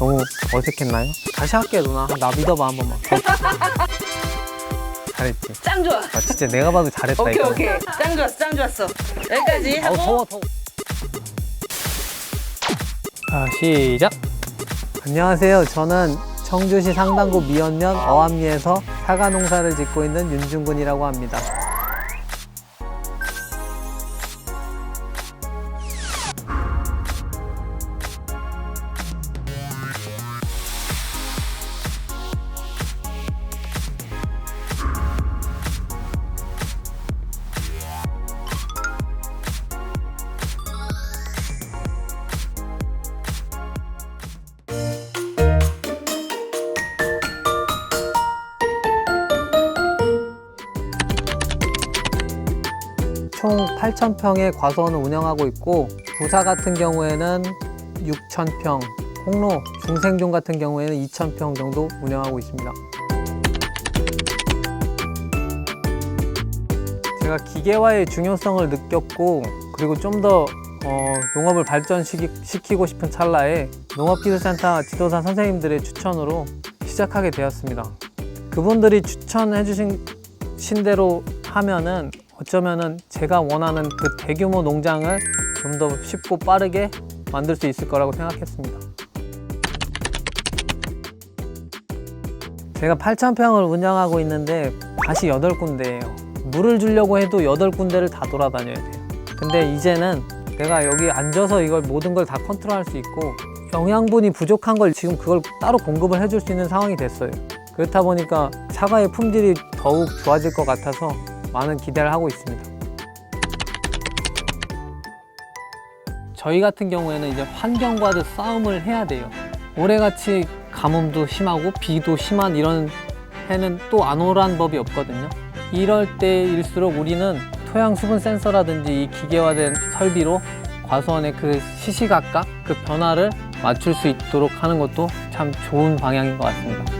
너무 어색했나요? 다시 할게 누나. 나 믿어봐 한 번만. 잘했지. 짱 좋아. 아 진짜 내가 봐도 잘했다 오케이 이거 오케이. 짱 좋았어 짱 좋았어. 여기까지 아우 하고. 더워 더워. 자 시작. 안녕하세요. 저는 청주시 상당구 미연면 어암리에서 사과 농사를 짓고 있는 윤중군이라고 합니다 총 8,000평의 과수원을 운영하고 있고 부사 같은 경우에는 6,000평, 홍로, 중생종 같은 경우에는 2,000평 정도 운영하고 있습니다. 제가 기계화의 중요성을 느꼈고 그리고 좀더 어, 농업을 발전시키고 싶은 찰나에 농업기술센터 지도사 선생님들의 추천으로 시작하게 되었습니다. 그분들이 추천해 주신 대로 하면은 어쩌면은 제가 원하는 그 대규모 농장을 좀 더 쉽고 빠르게 만들 수 있을 거라고 생각했습니다. 제가 8,000평을 운영하고 있는데 밭이 8군데예요. 물을 주려고 해도 8군데를 다 돌아다녀야 돼요. 근데 이제는 내가 여기 앉아서 이걸 모든 걸 다 컨트롤할 수 있고 영양분이 부족한 걸 지금 그걸 따로 공급을 해줄 수 있는 상황이 됐어요. 그렇다 보니까 사과의 품질이 더욱 좋아질 것 같아서 많은 기대를 하고 있습니다. 저희 같은 경우에는 이제 환경과도 싸움을 해야 돼요. 올해같이 가뭄도 심하고 비도 심한 이런 해는 또 안 오란 법이 없거든요. 이럴 때일수록 우리는 토양 수분 센서라든지 이 기계화된 설비로 과수원의 그 시시각각 그 변화를 맞출 수 있도록 하는 것도 참 좋은 방향인 것 같습니다.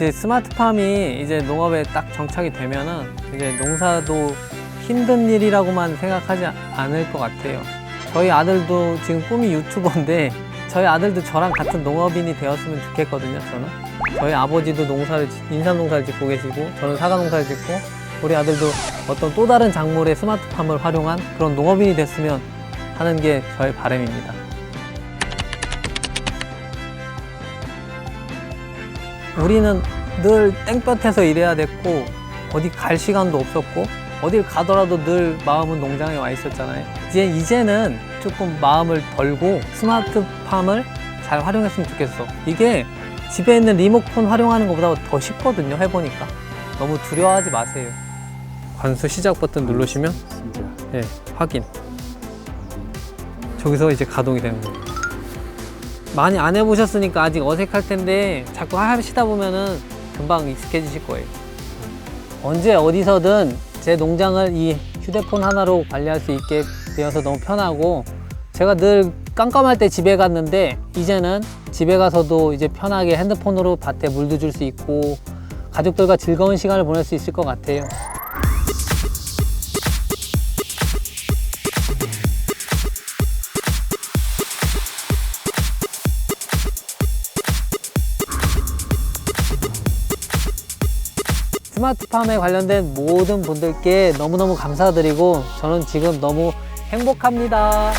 이제 스마트팜이 이제 농업에 딱 정착이 되면은 이제 농사도 힘든 일이라고만 생각하지 않을 것 같아요. 저희 아들도 지금 꿈이 유튜버인데 저희 아들도 저랑 같은 농업인이 되었으면 좋겠거든요. 저는 저희 아버지도 농사를 짓- 인삼 농사를 짓고 계시고 저는 사과 농사를 짓고 우리 아들도 어떤 또 다른 작물의 스마트팜을 활용한 그런 농업인이 됐으면 하는 게 저의 바람입니다. 우리는 늘 땡볕에서 일해야 됐고 어디 갈 시간도 없었고 어딜 가더라도 늘 마음은 농장에 와 있었잖아요. 이제 이제는 조금 마음을 덜고 스마트팜을 잘 활용했으면 좋겠어. 이게 집에 있는 리모컨 활용하는 것보다 더 쉽거든요. 해보니까 너무 두려워하지 마세요. 관수 시작 버튼 누르시면 예, 확인. 저기서 이제 가동이 되는 거예요. 많이 안 해보셨으니까 아직 어색할 텐데 자꾸 하시다 보면은 금방 익숙해지실 거예요. 언제 어디서든 제 농장을 이 휴대폰 하나로 관리할 수 있게 되어서 너무 편하고 제가 늘 깜깜할 때 집에 갔는데 이제는 집에 가서도 이제 편하게 핸드폰으로 밭에 물도 줄 수 있고 가족들과 즐거운 시간을 보낼 수 있을 것 같아요. 스마트팜에 관련된 모든 분들께 너무너무 감사드리고 저는 지금 너무 행복합니다.